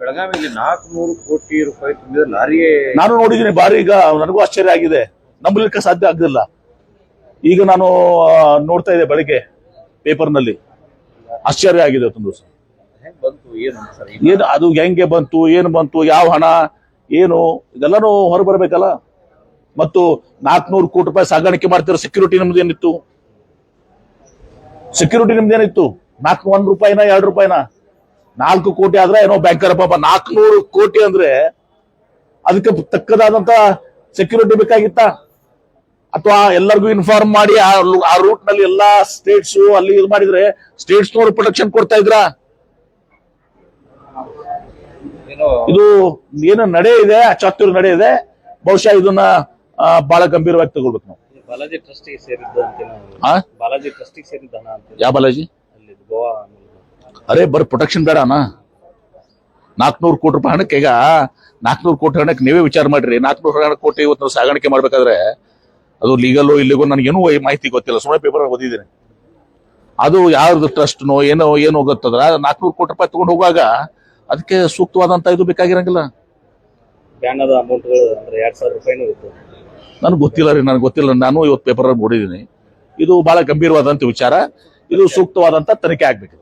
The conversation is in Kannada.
ಬೆಳಗಾವಿಯಲ್ಲಿ ನಾಲ್ಕುನೂರು ಕೋಟಿ ರೂಪಾಯಿ ತುಂಬಿದ ಲಾರಿ ನಾನು ನೋಡಿದೀನಿ ಬಾರಿ ಈಗ ನನಗೂ ಆಶ್ಚರ್ಯ ಆಗಿದೆ. ನಂಬಲಿಕ್ಕೆ ಸಾಧ್ಯ ಆಗಲಿಲ್ಲ ಈಗ ನಾನು ನೋಡ್ತಾ ಇದ್ದೆ ಬೆಳಗ್ಗೆ ಪೇಪರ್ನಲ್ಲಿ. ಆಶ್ಚರ್ಯ ಆಗಿದೆ ಒಂದು ದಿವಸ ಬಂತು ಏನು ಸರ್ ಏನು ಅದು ಹೆಂಗೆ ಬಂತು ಏನು ಬಂತು ಯಾವ ಹಣ ಏನು ಇದೆಲ್ಲನೂ ಹೊರಬರ್ಬೇಕಲ್ಲ. ಮತ್ತು ನಾಲ್ಕುನೂರು ಕೋಟಿ ರೂಪಾಯಿ ಸಾಗಾಣಿಕೆ ಮಾಡ್ತಿರೋ ಸೆಕ್ಯೂರಿಟಿ ನಮ್ದು ಏನಿತ್ತು? ಸೆಕ್ಯೂರಿಟಿ ನಿಮ್ದು ಏನಿತ್ತು? ನಾಲ್ಕು ಒಂದ್ ರೂಪಾಯಿನ ಎರಡು ರೂಪಾಯಿನ? ನಾಲ್ಕು ಕೋಟಿ ಆದ್ರೆ ಏನೋ ಬ್ಯಾಂಕರ್ ಪಾಪ ನಾಲ್ಕುನೂರು ಕೋಟಿ ಅಂದ್ರೆ ಅದಕ್ಕೆ ತಕ್ಕದಾದಂತ ಸೆಕ್ಯೂರಿಟಿ ಬೇಕಾಗಿತ್ತ? ಅಥವಾ ಎಲ್ಲರಿಗೂ ಇನ್ಫಾರ್ಮ್ ಮಾಡಿ ಆ ರೂಟ್ನಲ್ಲಿ ಎಲ್ಲಾ ಸ್ಟೇಟ್ಸ್ ಅಲ್ಲಿ ಇದು ಮಾಡಿದ್ರೆ ಸ್ಟೇಟ್ಸ್ ನವರು ಪ್ರೊಟೆಕ್ಷನ್ ಕೊಡ್ತಾ ಇದ್ರ? ಏನೋ ಇದು ಏನು ನಡೆ ಇದೆ ಚಾತುರ್ ನಡೆ ಇದೆ ಬಹುಶಃ ಇದನ್ನ ಬಹಳ ಗಂಭೀರವಾಗಿ ತಗೊಳ್ಬೇಕು ನಾವು. ಬಾಲಾಜಿ ಟ್ರಸ್ಟಿಗೆ ಸೇರಿದ್ದು ಬಾಲಾಜಿ ಟ್ರಸ್ಟಿಗೆ ಯಾವ ಬಾಲಾಜಿ? ಗೋವಾ ಅರೆ ಬರ್ ಪ್ರೊಟೆಕ್ಷನ್ ಬೇಡ ಅಣ್ಣ. ನಾಲ್ಕನೂರು ಕೋಟಿ ರೂಪಾಯಿ ಹಣಕ್ಕೆ ಈಗ ನಾಲ್ಕನೂರು ಕೋಟಿ ಹಣಕ್ಕೆ ನೀವೇ ವಿಚಾರ ಮಾಡ್ರಿ. ನಾಲ್ಕುನೂರು ಹಣ ಕೋಟಿ ಇವತ್ತು ನಾವು ಸಾಗಾಣಿಕೆ ಮಾಡ್ಬೇಕಾದ್ರೆ ಅದು ಲೀಗಲ್ ಇಲ್ಲಿಗೋ ನನಗೇನು ಮಾಹಿತಿ ಗೊತ್ತಿಲ್ಲ. ಸುಮ್ಮನೆ ಪೇಪರ್ ಓದಿದ್ದೀನಿ. ಅದು ಯಾವ್ದು ಟ್ರಸ್ಟ್ನೋ ಏನೋ ಏನೋ ಗೊತ್ತದ್ರ ನಾಲ್ಕುನೂರು ಕೋಟಿ ರೂಪಾಯಿ ತಗೊಂಡು ಹೋಗುವಾಗ ಅದಕ್ಕೆ ಸೂಕ್ತವಾದಂತ ಇದು ಬೇಕಾಗಿರಂಗಿಲ್ಲ. ಬ್ಯಾನದ ಅಮೌಂಟ್ಗಳು ಅಂದ್ರೆ ಎರಡ್ ಸಾವಿರ ರೂಪಾಯಿನೂ ಇತ್ತು. ನನಗೆ ಗೊತ್ತಿಲ್ಲ ರೀ ನನಗೆ ಗೊತ್ತಿಲ್ಲ. ನಾನು ಇವತ್ತು ಪೇಪರ್ ನೋಡಿದ್ದೀನಿ ಇದು ಬಹಳ ಗಂಭೀರವಾದಂತ ವಿಚಾರ. ಇದು ಸೂಕ್ತವಾದಂತ ತನಿಖೆ ಆಗ್ಬೇಕು.